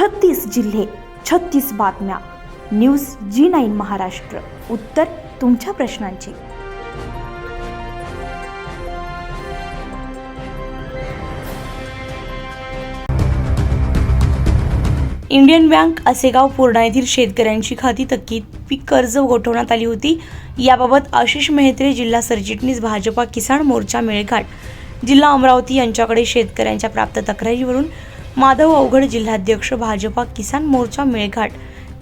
छत्तीस जिल्हे छत्तीस बातम्या. News G nine Maharashtra. उत्तर तुमच्या प्रश्नांची. इंडियन बँक असेगाव पूर्णा येथील शेतकऱ्यांची खाती थकीत पीक कर्ज गोठवण्यात आली होती. याबाबत आशिष मेहत्रे जिल्हा सरचिटणीस भाजपा किसान मोर्चा मेळघाट जिल्हा अमरावती यांच्याकडे शेतकऱ्यांच्या प्राप्त तक्रारीवरून माधव अवघड जिल्हाध्यक्ष भाजपा किसान मोर्चा मेळघाट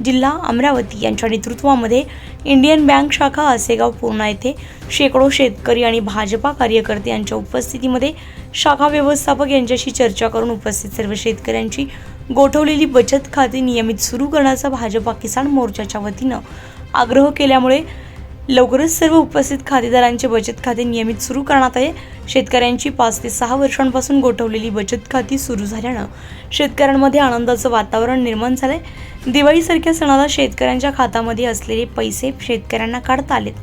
जिल्हा अमरावती यांच्या नेतृत्वामध्ये इंडियन बँक शाखा असेगाव पूर्णा येथे शेकडो शेतकरी आणि भाजपा कार्यकर्ते यांच्या उपस्थितीमध्ये शाखा व्यवस्थापक यांच्याशी चर्चा करून उपस्थित सर्व शेतकऱ्यांची गोठवलेली बचत खाती नियमित सुरू करण्याचा भाजपा किसान मोर्चाच्या वतीनं आग्रह केल्यामुळे लवकरच सर्व उपस्थित खातेदारांचे बचत खाते नियमित सुरू करण्यात आहे शेतकऱ्यांची पाच ते सहा वर्षांपासून गोठवलेली बचत खाती सुरू झाल्यानं शेतकऱ्यांमध्ये आनंदाचं वातावरण निर्माण झालंय. दिवाळीसारख्या सणाला शेतकऱ्यांच्या खात्यामध्ये असलेले पैसे शेतकऱ्यांना काढता आलेत.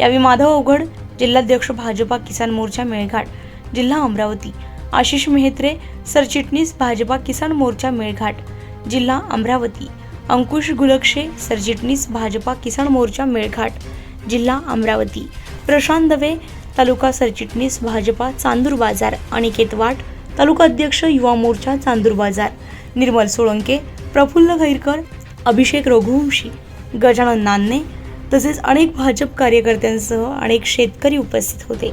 यावेळी माधव अवघड जिल्हाध्यक्ष भाजपा किसान मोर्चा मेळघाट जिल्हा अमरावती आशिष मेहत्रे सरचिटणीस भाजपा किसान मोर्चा मेळघाट जिल्हा अमरावती अंकुश गुलक्षे सरचिटणीस भाजपा किसान मोर्चा मेळघाट जिल्हा अमरावती. प्रशांत दवे तालुका सरचिटणीस भाजपा चांदूर बाजार अनिकेत वाट तालुका अध्यक्ष युवा मोर्चा चांदूर बाजार. निर्मल सोळंके प्रफुल्ल खैरकर अभिषेक रघुवंशी गजानन नान्ने तसेच अनेक भाजप कार्यकर्त्यांसह अनेक शेतकरी उपस्थित होते.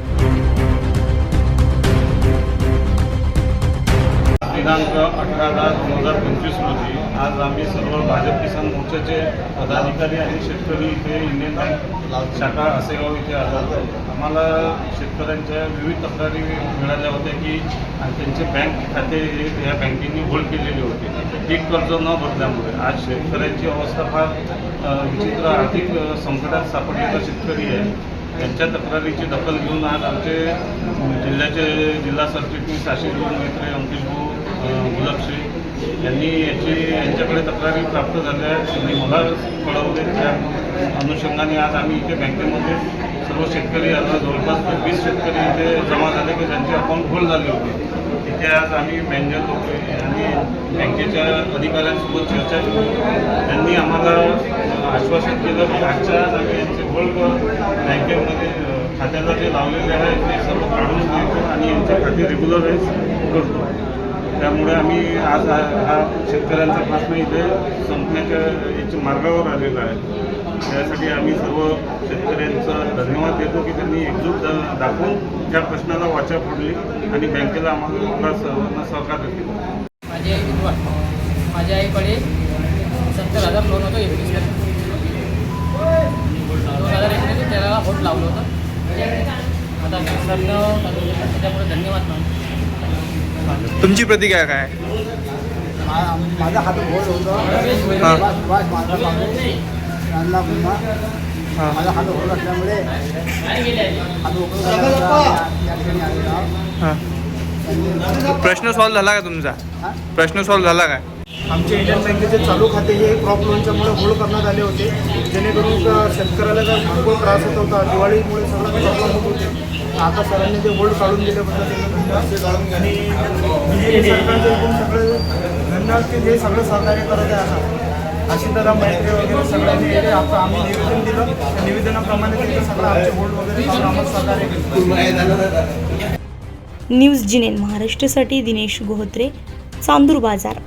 दिनांक अठरा दहा दोन हजार पंचवीस रोजी आज आम्ही सर्व भाजप किसान मोर्चाचे पदाधिकारी आणि शेतकरी इथे इंडियन बँक शाखा असेगाव इथे आलो आम्हाला शेतकऱ्यांच्या विविध तक्रारी मिळाल्या होत्या की त्यांचे बँक खाते या बँकेने होल्ड केलेले होते. पीक कर्ज न भरल्यामुळे आज शेतकऱ्यांची अवस्था फार विचित्र आर्थिक संकटात सापडलेला शेतकरी आहे. त्यांच्या तक्रारीची दखल घेऊन आज आमचे जिल्ह्याचे जिल्हा सरचिटणीस आशिष भाऊ मैत्रे अंकिश भाऊ गुलाबश्री. यांनी याची यांच्याकडे तक्रारी प्राप्त झाल्या. आहेत त्यांनी मला कळवले त्या अनुषंगाने आज आम्ही इथे बँकेमध्ये सर्व शेतकरी आता जवळपास वीस शेतकरी इथे जमा झाले की त्यांचे अकाउंट होल्ड झाले होते. तिथे आज आम्ही मॅनेजर लोक आणि बँकेच्या अधिकाऱ्यांसोबत चर्चा केली. त्यांनी आम्हाला आश्वासन केलं की आजच्या आम्ही यांचे होल्ड बँकेमध्ये खात्याला जे लावलेले आहे ते सर्व काढून देतो आणि यांचे खाते रेग्युलराईज करतो. त्यामुळे आम्ही आज हा शेतकऱ्यांचा प्रश्न इथे संपण्याच्या याच्या मार्गावर आलेला आहे. त्यासाठी आम्ही सर्व शेतकऱ्यांचा धन्यवाद देतो की त्यांनी एकजूट दाखवून त्या प्रश्नाला वाचा फोडली आणि बँकेला आम्हाला सर्वांना सहकार्य केलं माझी आई माझ्या आईकडे सत्तर हजार लोन होतं एकवीस दोन हजार एकवीस त्याला व्होट लावलं होतं. आता सरनं त्याच्यामुळे धन्यवाद मॅम तुमची प्रतिक्रिया काय माझा हात होतं हां. माझा हां. असल्यामुळे. हां. प्रश्न सॉल्व्ह झाला का तुमचा? प्रश्न सॉल्व्ह झाला काय आमचे इंडियन बँकेचे चालू खाते हे क्रॉप लोनच्यामुळे होल्ड करण्यात आले होते जेणेकरून का शेतकऱ्याला जर भरपूर त्रास होत होता दिवाळीमुळे सगळं प्रॉब्लेम होत होते आता सरांनी ते होल्ड काढून दिल्याबद्दल आणि म्हणजे सरकारचे सगळे धन्यवाद की जे सगळं सहकार्य करत आहे आता मैत्री वगैरे सगळ्यांनी आता आम्ही निवेदन दिलं. त्या निवेदनाप्रमाणे त्यांचं सगळं आमचे वगैरे आम्हाला सहकार्य केलं. न्यूज जिनेन महाराष्ट्रासाठी दिनेश गोहत्रे चांदूर बाजार.